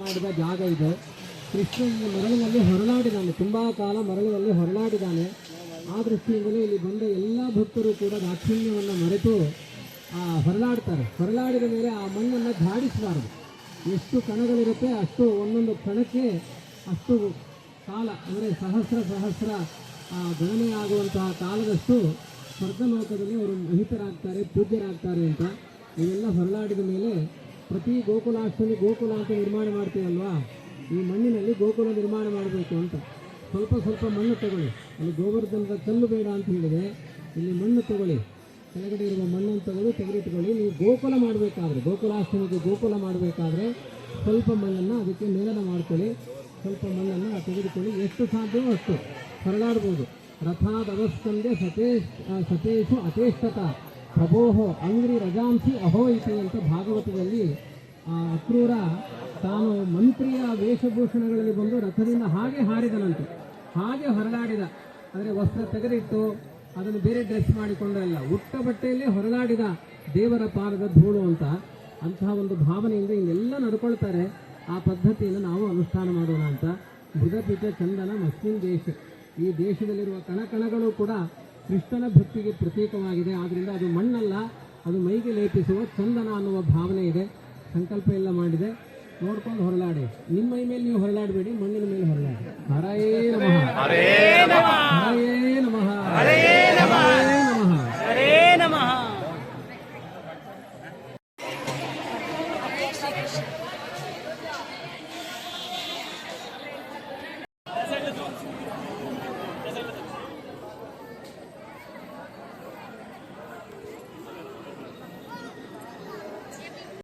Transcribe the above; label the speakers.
Speaker 1: ಮಾಡಿದ ಜಾಗ ಇದು. ಕೃಷ್ಣ ಮರಳಿನಲ್ಲಿ ಹೊರಳಾಡಿದ್ದಾನೆ ತುಂಬಾ ಕಾಲ ಮರಳಿನಲ್ಲಿ ಹೊರಳಾಡಿದ್ದಾನೆ ಆ ದೃಷ್ಟಿಯಿಂದಲೇ ಇಲ್ಲಿ ಬಂದ ಎಲ್ಲ ಭಕ್ತರು ಕೂಡ ದಾಕ್ಷಿಣ್ಯವನ್ನು ಮರೆತು, ಆ ಹೊರಲಾಡ್ತಾರೆ ಹೊರಲಾಡಿದ ಮೇಲೆ ಆ ಮಣ್ಣನ್ನು ಝಾಡಿಸಬಾರದು. ಎಷ್ಟು ಕಣಗಳಿರುತ್ತೆ ಅಷ್ಟು ಒಂದೊಂದು ಕಣಕ್ಕೆ ಅಷ್ಟು ಕಾಲ, ಅಂದರೆ ಸಹಸ್ರ ಸಹಸ್ರ ಗಣನೆ ಆಗುವಂತಹ ಕಾಲದಷ್ಟು ಸ್ವರ್ಗಲೋಕದಲ್ಲಿ ಅವರು ಮಹಿತರಾಗ್ತಾರೆ, ಪೂಜ್ಯರಾಗ್ತಾರೆ ಅಂತ. ಇವೆಲ್ಲ ಹೊರಳಾಡಿದ ಮೇಲೆ ಪ್ರತಿ ಗೋಕುಲಾಷ್ಟಮಿ ಗೋಕುಲ ಅಂತ ನಿರ್ಮಾಣ ಮಾಡ್ತೀವಲ್ವಾ? ಈ ಮಣ್ಣಿನಲ್ಲಿ ಗೋಕುಲ ನಿರ್ಮಾಣ ಮಾಡಬೇಕು ಅಂತ. ಸ್ವಲ್ಪ ಸ್ವಲ್ಪ ಮಣ್ಣು ತಗೊಳ್ಳಿ. ಅಲ್ಲಿ ಗೋವರ್ಧನದ ಕಲ್ಲು ಬೇಡ ಅಂತ ಹೇಳಿದೆ. ಇಲ್ಲಿ ಮಣ್ಣು ತಗೊಳ್ಳಿ. ಕೆಳಗಡೆ ಇರುವ ಮಣ್ಣನ್ನು ತಗೊಳ್ಳಿ ತೆಗೆದಿಟ್ಕೊಳ್ಳಿ. ನೀವು ಗೋಕುಲ ಮಾಡಬೇಕಾದ್ರೆ, ಗೋಕುಲಾಷ್ಟಮಿಗೆ ಗೋಕುಲ ಮಾಡಬೇಕಾದ್ರೆ ಸ್ವಲ್ಪ ಮಣ್ಣನ್ನು ಅದಕ್ಕೆ ಮೇಲನ ಮಾಡ್ಕೊಳ್ಳಿ. ಸ್ವಲ್ಪ ಮಣ್ಣನ್ನು ತೆಗೆದುಕೊಳ್ಳಿ. ಎಷ್ಟು ಸಾಧ್ಯವೋ ಅಷ್ಟು. ಹೊರಳಾಡ್ಬೋದು ರಥಾದ ಅವಸ್ಕಂದೆ ಸತೇಶ್ ಸತೇಶು ಅತೇಷ್ಟತ. ಪ್ರಭೋಹೋ ಅಂಗ್ರಿ ರಜಾಂಸಿ ಅಹೋ ಇತಿ ಅಂತ ಭಾಗವತದಲ್ಲಿ ಅಕ್ರೂರ ತಾನು ಮಂತ್ರಿಯ ವೇಷಭೂಷಣಗಳಲ್ಲಿ ಬಂದು ರಥದಿಂದ ಹಾಗೆ ಹಾರಿದನಂತೆ. ಹಾಗೆ ಹೊರಡಾಡಿದ ಅಂದರೆ ವಸ್ತ್ರ ತೆಗೆದಿಟ್ಟು ಅದನ್ನು ಬೇರೆ ಡ್ರೆಸ್ ಮಾಡಿಕೊಂಡಲ್ಲ ಉಟ್ಟ ಬಟ್ಟೆಯಲ್ಲೇ ಹೊರಡಾಡಿದ ದೇವರ ಪಾದದ ಧೂಳು ಅಂತ. ಅಂತಹ ಒಂದು ಭಾವನೆಯಿಂದ ಇನ್ನೆಲ್ಲ ನಡ್ಕೊಳ್ತಾರೆ. ಆ ಪದ್ಧತಿಯನ್ನು ನಾವು ಅನುಷ್ಠಾನ ಮಾಡೋಣ ಅಂತ. ಮೃಗಪಿತ ಚಂದನ ಮುಸ್ಲಿಂ ದೇಶ. ಈ ದೇಶದಲ್ಲಿರುವ ಕಣಕಣಗಳು ಕೂಡ ಕೃಷ್ಣನ ಭಕ್ತಿಗೆ ಪ್ರತೀಕವಾಗಿದೆ. ಆದ್ದರಿಂದ ಅದು ಮಣ್ಣಲ್ಲ ಅದು ಮೈಗೆ ಲೇಪಿಸುವ ಚಂದನ ಅನ್ನುವ ಭಾವನೆ ಇದೆ. ಸಂಕಲ್ಪ ಎಲ್ಲ ಮಾಡಿದೆ. ನೋಡ್ಕೊಂಡು ಹೊರಳಾಡಿ ನಿಮ್ಮ ಮೈ ಮೇಲೆ ನೀವು ಹೊರಳಾಡಬೇಡಿ ಮಣ್ಣಿನ ಮೇಲೆ ಹೊರಳಾಡಿ ಹರೇ ನಮಃ. ಹರಯೇ ನಮಃ.
Speaker 2: ಹರೇ ನಮಃ.
Speaker 3: ಹರೇ ನಮಃ.